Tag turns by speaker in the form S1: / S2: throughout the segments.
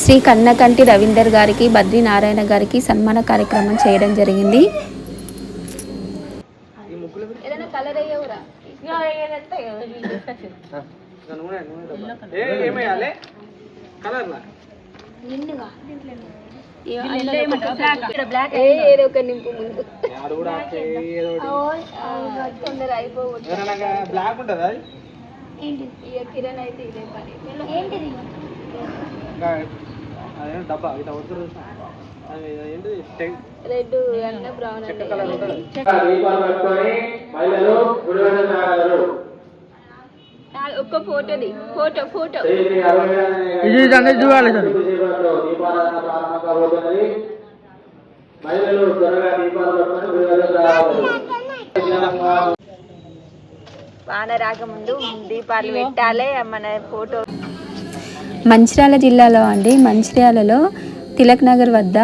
S1: శ్రీ కన్నకంటి రవీందర్ గారికి బద్రీ నారాయణ గారికి సన్మాన కార్యక్రమం చేయడం జరిగింది.
S2: బ్లాక్ ఉంటుందా
S3: ఇక కిరణ్ అయితే ఇదే పని.
S2: అదే డబ్బా? ఇట్లా
S3: రెడ్ బ్రౌన్ ఒక్క ఫోటోది. Photo photo.
S2: ఇది చూడాలి సార్
S4: మహిళలు త్వరగా దీపాలు
S3: వాన రాకముందు దీపాలు పెట్టాలి మన ఫోటో
S1: మంచిర్యాల జిల్లాలో అండి. మంచిర్యాలలో తిలక్ నగర్ వద్ద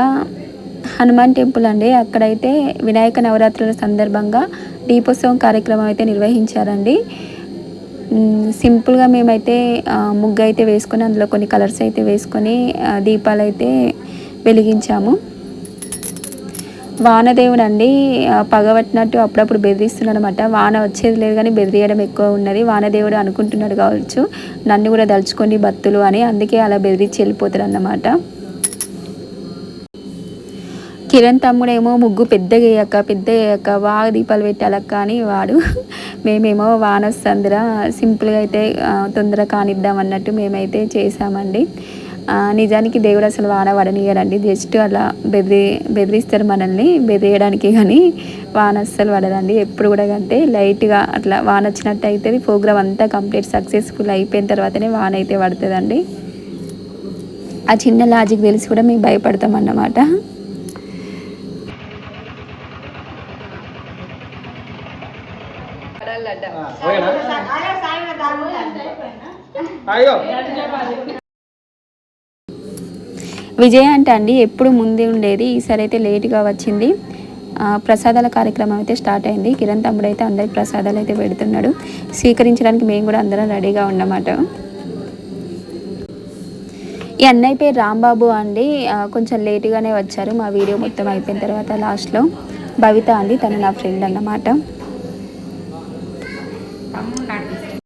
S1: హనుమాన్ టెంపుల్ అండి. అక్కడైతే వినాయక నవరాత్రుల సందర్భంగా దీపోత్సవం కార్యక్రమం అయితే నిర్వహించారండి. సింపుల్గా మేమైతే ముగ్గు అయితే వేసుకొని అందులో కొన్ని కలర్స్ అయితే వేసుకొని దీపాలు అయితే వెలిగించాము. వానదేవుడు అండి పగబట్టినట్టు అప్పుడప్పుడు బెదిరిస్తున్నాడు అనమాట వాన వచ్చేది లేదు కానీ బెదిరియడం ఎక్కువ ఉన్నది. వానదేవుడు అనుకుంటున్నాడు కావచ్చు నన్ను కూడా దలుచుకోండి భక్తులు అని. అందుకే అలా బెదిరించి వెళ్ళిపోతాడు అన్నమాట కిరణ్ తమ్ముడేమో ముగ్గు పెద్దగా వేయక్క పెద్ద వేయక్క బాగా దీపాలు పెట్టాలక్క అని వాడు. మేమేమో వానస్తుందిరా సింపుల్గా అయితే తొందర కానిద్దాం అన్నట్టు మేమైతే చేసామండి నిజానికి దేవుడు అసలు వాన పడనీయడండి జస్ట్ అలా బెదిరి బెదిరిస్తారు మనల్ని బెదిరియడానికి కానీ వాన అస్సలు పడదండి ఎప్పుడు కూడా అంతే లైట్గా అట్లా వాన వచ్చినట్టు అవుతుంది ప్రోగ్రామ్ అంతా కంప్లీట్ సక్సెస్ఫుల్ అయిపోయిన తర్వాతనే వాన అయితే పడుతుందండి ఆ చిన్న లాజిక్ తెలిసి కూడా మేము భయపడతాం అన్నమాట
S2: అయ్యో
S1: విజయ అంటే అండి ఎప్పుడు ముందే ఉండేది. ఈసారి అయితే లేట్గా వచ్చింది. ప్రసాదాల కార్యక్రమం అయితే స్టార్ట్ అయింది. కిరణ్ తమ్ముడు అయితే అందరికి ప్రసాదాలు అయితే పెడుతున్నాడు. స్వీకరించడానికి మేము కూడా అందరం రెడీగా ఉండమాట ఈ అన్నయ్య పేరు రాంబాబు అండి. కొంచెం లేటుగానే వచ్చారు. మా వీడియో మొత్తం అయిపోయిన తర్వాత లాస్ట్లో భవిత అండి. తను నా ఫ్రెండ్ అన్నమాట.